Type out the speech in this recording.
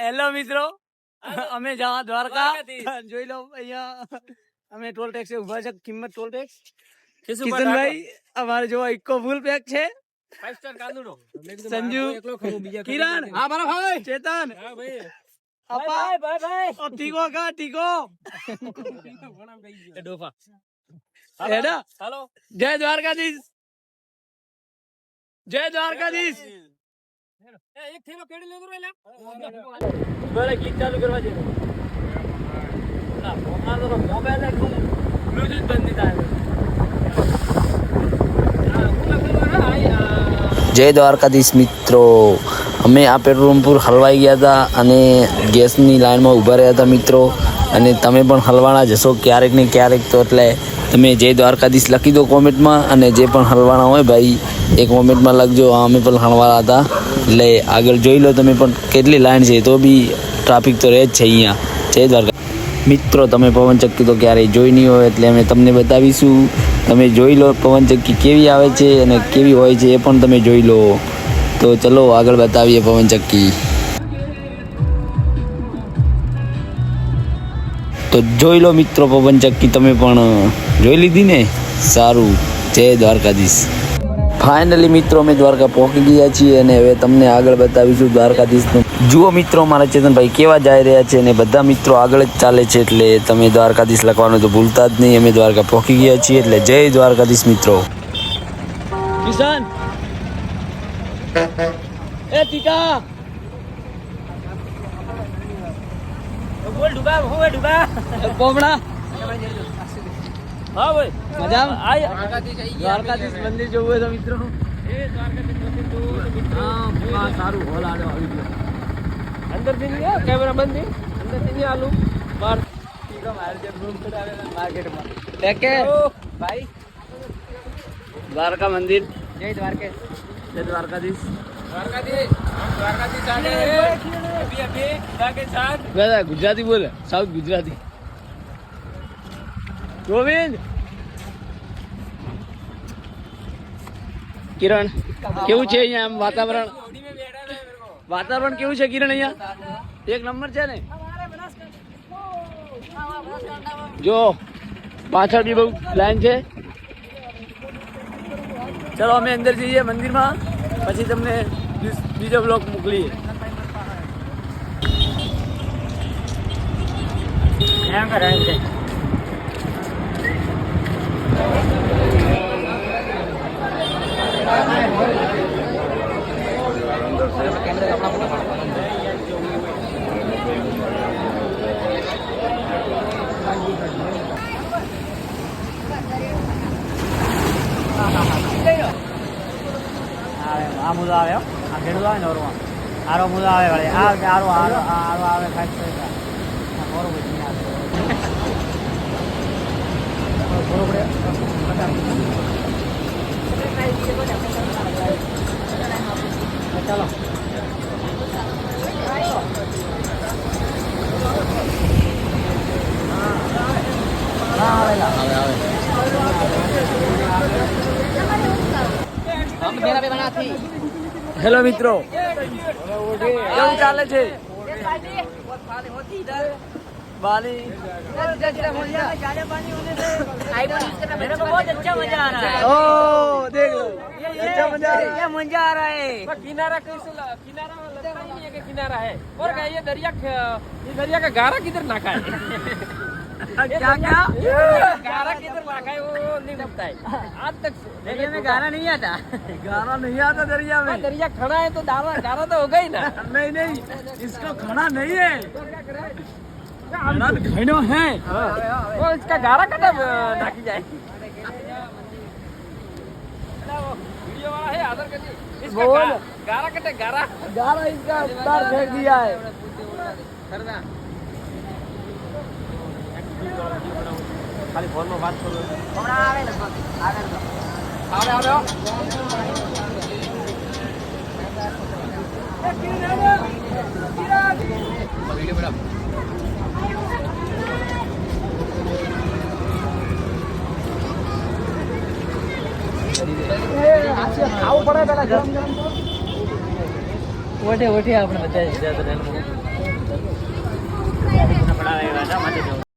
Hello મિત્રો અમે જવા દ્વારકા દ્વારકાથી. જોઈ લો અહીંયા અમે ટોલ ટેક્સ ઊભા છે કિંમત ટોલ ટેક્સ કિશનભાઈ કિશનભાઈ અમારે જો ઇકો ફૂલ પેક છે ફાઈવ સ્ટાર કાંદુડો સંજુ કિરણ હા મારો ભાઈ ચેતન હા ભાઈ અપા ભાઈ ભાઈ ઓ ટીકો કા ટીકો એ ડોફા હેડા હાલો જય દ્વારકાધીશ જય દ્વારકાધીશ એ એક થેલો કેડી લેતો રે લ્યા? ગીત ચાલુ કરવા દે. ના અમારો તો મોબાઈલ એક બ્લૂટૂથ બંધ થાય. હા હું લખેલું હે. આ જય દ્વારકાધીશ મિત્રો. અમે આ પેટ્રોલપુર હલવાઈ ગયા હતા અને ગેસની લાઇનમાં ઊભા રહ્યા હતા મિત્રો. અને તમે પણ હલવાણા જશો ક્યારેક ને ક્યારેક તો એટલે તમે જય દ્વારકાધીશ લખી દો કોમેન્ટમાં અને જે પણ હલવાણા હોય ભાઈ એ મોમેન્ટમાં લખજો અમે પણ હલવાના હતા. એટલે આગળ જોઈ લો તમે પણ કેટલી લાઈન છે, તો બી ટ્રાફિક તો રહે જ છે અહીંયા. જય દ્વારકા. મિત્રો, તમે પવનચક્કી તો ક્યારેય જોઈ નહીં હોય, એટલે અમે તમને બતાવીશું. તમે જોઈ લો પવનચક્કી કેવી આવે છે અને કેવી હોય છે એ પણ તમે જોઈ લો. તો ચલો આગળ બતાવીએ પવનચક્કી તો જોઈ લો મિત્રો પવનચક્કી તમે પણ જોઈ લીધી ને? સારું. જય દ્વારકાધીશ. ફાઇનલી મિત્રો અમે દ્વારકા પહોંચી ગયા છીએ અને હવે તમને આગળ બતાવીશું દ્વારકાધીશનું. જુઓ મિત્રો મારા ચેતનભાઈ કેવા જઈ રહ્યા છે અને બધા મિત્રો આગળ જ ચાલે છે એટલે તમે દ્વારકાધીશ લખવાનું તો ભૂલતા જ નહીં. અમે દ્વારકા પહોંચી ગયા છીએ એટલે જય દ્વારકાધીશ મિત્રો. કિશન! એ ટીકા! બોલ ડુબા હું ડુબા? પોપડા હા ભાઈ. મજામાં? આય. દ્વારકાધીશ મંદિર જોવું હોય તો મિત્રો. એ દ્વારકાથી મંદિર તો હા બહુ સારું. હોલ આડો આવી ગયો. અંદરથી કેમેરા બંધ અંદરથી આલું. બહાર. માર્કેટમાં દ્વારકા મંદિર. જય દ્વારકેશ જય દ્વારકાધીશ. બધા ગુજરાતી બોલે સાઉથ ગુજરાતી. ગોવિંદ! કિરણ, કેવું છે અહીંયા આમ વાતાવરણ? વાતાવરણ કેવું છે કિરણ અહીંયા? એક નંબર છે ને? જો, પાછળ બી બહુ લાઈન છે. ચલો, અમે અંદર જઈએ મંદિરમાં. પછી તમને બીજો બ્લોક મોકલીએ. એમ કરાય આ મુદ્દો આવે. આ ખેડૂત આવે ને ઓરમાં આરો મુદ્દો આવે વળી. આ, આરો આરો આરો આવે કાંઈક તો એક આ કોરો બધી આવે કોરો પડે ચાલો હેલો મિત્રો કેવું ચાલે છે? वाली मेरे को बहुत अच्छा मज़ा आ रहा है। ओ देख लो अच्छा मज़ा आ रहा है। मज़ा आ रहा है किनारा कैसे किनारा लगता ही नहीं है कि किनारा है। और ये दरिया ये दरिया का गारा किधर नाका है? क्या क्या? गाना किधर लागा है वो नहीं पता है आज तक दरिया में गाना नहीं आता। गाना नहीं आता दरिया में। दरिया खड़ा है तो गाना गारा तो होगा ही ना। नहीं नहीं इसका खड़ा नहीं है। खाना तो घनो है वो इसका गारा कटा नाकी जाए वीडियो वाला है आदर कर इसका बोल। गा- गारा कटे गारा गाना इसका तार फेंक दिया है खाली फोन में बात करो આવું પડે પેલા ગરમ ગરમ આપણે બધા જ.